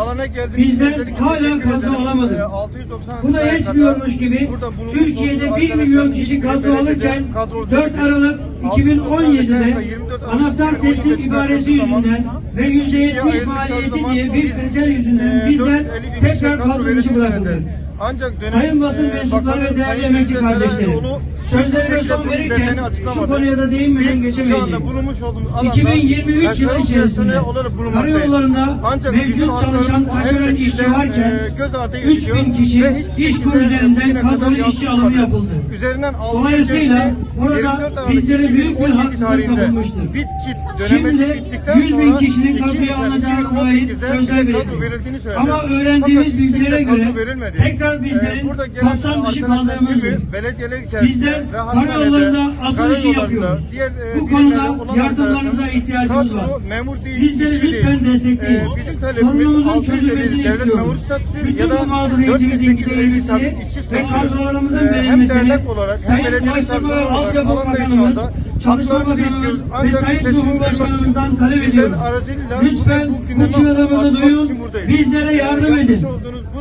alana geldiğiniz bizden hala kadro alamadık. 690 Bu da kadar yetmiyormuş gibi Türkiye'de olduğu 1 milyon kişi kadro alırken kadro 4 Aralık 2017'de anahtar teslim ibaresi yüzünden ve %70 maliyeti diye bir kriter yüzünden bizler tekrar kadro dışı bırakıldık. Ancak dönem, Sayın basın e, mensupları ve değerli Serraj kardeşlerim, sözlerime son verirken şu konuya da değinmeden geçemeyeceğim. bulunmuş olduğumuz alanda 2023 yılı içerisinde karayollarında mevcut çalışan şekilde, işçi varken e, göz ardı 3000 ediliyor kişi iş kur üzerinden kadrolu işçi alımı yapıldı. Üzerinden Dolayısıyla burada 24 Aralık bizlere büyük bir 2017 haksızlık. Bitkit Şimdi dönemi de bittikten 100 bin kişinin 2 kadroya alınacağına 2018'de dair sözler verildi. Ama öğrendiğimiz bilgilere göre verilmedi. Tekrar bizlerin Ee, burada gelen kapsam dışı içerisinde Bizler karayollarında asıl işi yapıyoruz. diğer, e, Bu konuda yardımlarınıza ihtiyacımız var. Bizleri lütfen destekleyin. Ee, bizim talebimiz Sorunumuzun 650 çözülmesini istiyoruz. Bütün bu mağduriyetimizin 4850 giderilmesini ve kadrolarımızın Ee, verilmesini dernek olarak hem Sayın Ulaştırma ve Altyapı Bakanımız, anda. Çalışma Haklarımızı Bakanımız istiyoruz. ve Sayın Cumhurbaşkanımızdan talep ediyoruz. Lütfen bu çığlığımızı duyun, bizlere yardım edin.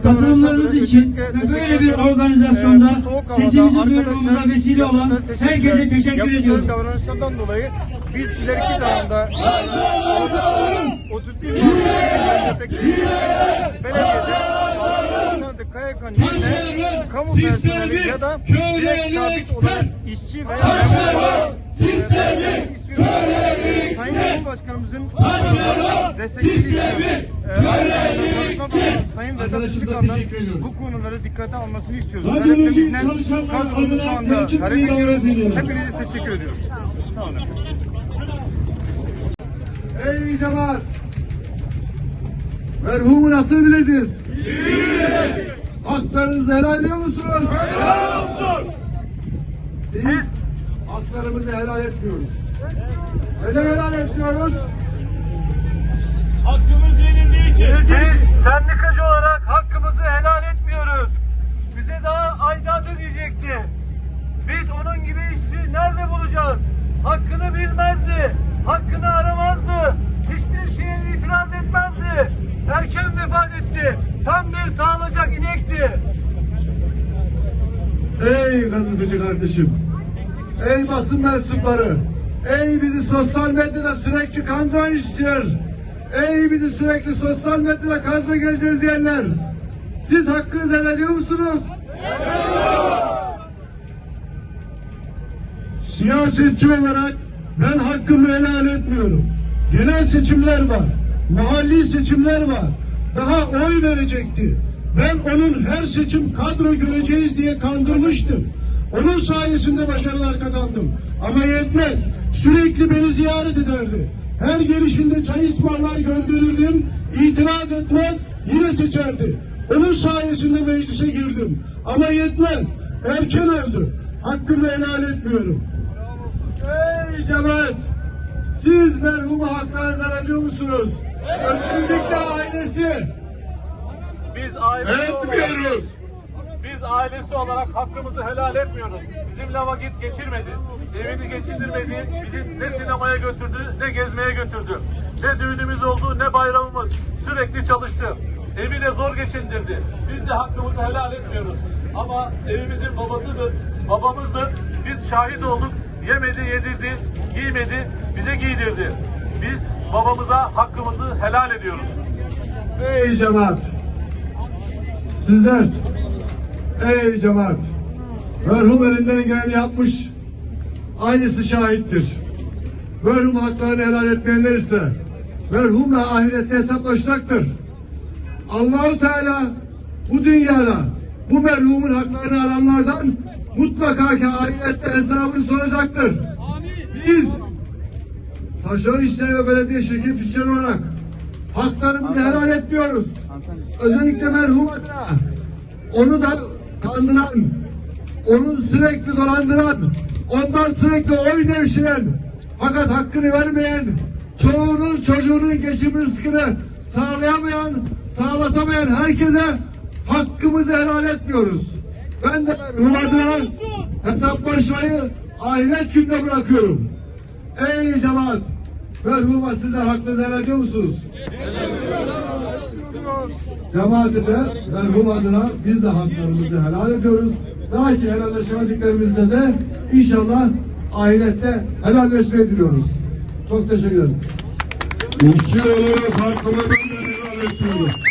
Katılımlarınız için ve böyle bir organizasyonda sesimizi duyurmamıza vesile olan herkese teşekkür ediyorum. davranışlardan dolayı biz ileriki zamanda 31 Mart'taki belediyede yerine kamu personeli ya da direkt sabit işçi veya sistemi Sayın Cumhurbaşkanımızın destekleriyle Sayın Vedat Işıkhan'dan bu konuları dikkate almasını istiyoruz. Radyolojik çalışanlar adına Selçuk Bey'i ediyoruz. davet ediyoruz. Hepinize teşekkür ediyorum. Sağ olun. Ey cemaat! Merhumu nasıl bilirdiniz? Haklarınızı helal ediyor musunuz? Helal olsun! Biz haklarımızı helal etmiyoruz. Neden helal etmiyoruz? Hakkımız yenildiği için. Biz sendikacı olarak hakkımızı helal etmiyoruz. Bize daha aidat ödeyecekti. Biz onun gibi işçi nerede bulacağız? Hakkını bilmezdi. Hakkını aramazdı. Hiçbir şeye itiraz etmezdi. Erken vefat etti. Tam bir sağlayacak inekti. Ey gazeteci kardeşim! Ey basın mensupları! Ey bizi sosyal medyada sürekli kandıran işçiler! Ey bizi sürekli sosyal medyada kandıra geleceğiz diyenler! Siz hakkınızı helal ediyor musunuz? Siyasetçi olarak ben hakkımı helal etmiyorum. Genel seçimler var. Mahalli seçimler var. Daha oy verecekti. Ben onun her seçim kadro göreceğiz diye kandırmıştım. Onun sayesinde başarılar kazandım. Ama yetmez. Sürekli beni ziyaret ederdi. Her gelişinde çay ısmarlar gönderirdim. İtiraz etmez. Yine seçerdi. Onun sayesinde meclise girdim. Ama yetmez. Erken öldü. Hakkımı helal etmiyorum. Ey cemaat! Siz merhumu haklarınızdan ediyor musunuz? Özellikle ailesi. Biz ailesi olarak, Etmiyoruz. Biz ailesi olarak hakkımızı helal etmiyoruz. Bizimle vakit geçirmedi. Evini geçindirmedi. Bizi ne sinemaya götürdü ne gezmeye götürdü. Ne düğünümüz oldu ne bayramımız. Sürekli çalıştı. Evi de zor geçindirdi. Biz de hakkımızı helal etmiyoruz. Ama evimizin babasıdır, babamızdır. Biz şahit olduk. Yemedi, yedirdi, giymedi, bize giydirdi. Biz babamıza hakkımızı helal ediyoruz. Ey cemaat! Sizler, ey cemaat! Merhum elinden geleni yapmış, aynısı şahittir. Merhum haklarını helal etmeyenler ise merhumla ahirette hesaplaşacaktır. Allahu Teala bu dünyada bu merhumun haklarını alanlardan mutlaka ki ahirette hesabını soracaktır. Biz taşeron işleri ve belediye şirket işçileri olarak haklarımızı helal etmiyoruz. Özellikle merhum adına onu da kandıran, onu sürekli dolandıran, ondan sürekli oy devşiren, fakat hakkını vermeyen, çoğunun çocuğunun geçim rızkını sağlayamayan, sağlatamayan herkese hakkımızı helal etmiyoruz. Ben de merhum adına hesaplaşmayı ahiret gününe bırakıyorum. Ey cemaat! Merhuma sizler hakkınızı helal ediyor musunuz? Cemaati de merhum adına biz de haklarımızı helal ediyoruz. Daha ki helalleşemediklerimizde de inşallah ahirette helalleşmeyi diliyoruz. Çok teşekkür ederiz. İşçi olarak hakkımı ben de helal ediyorum.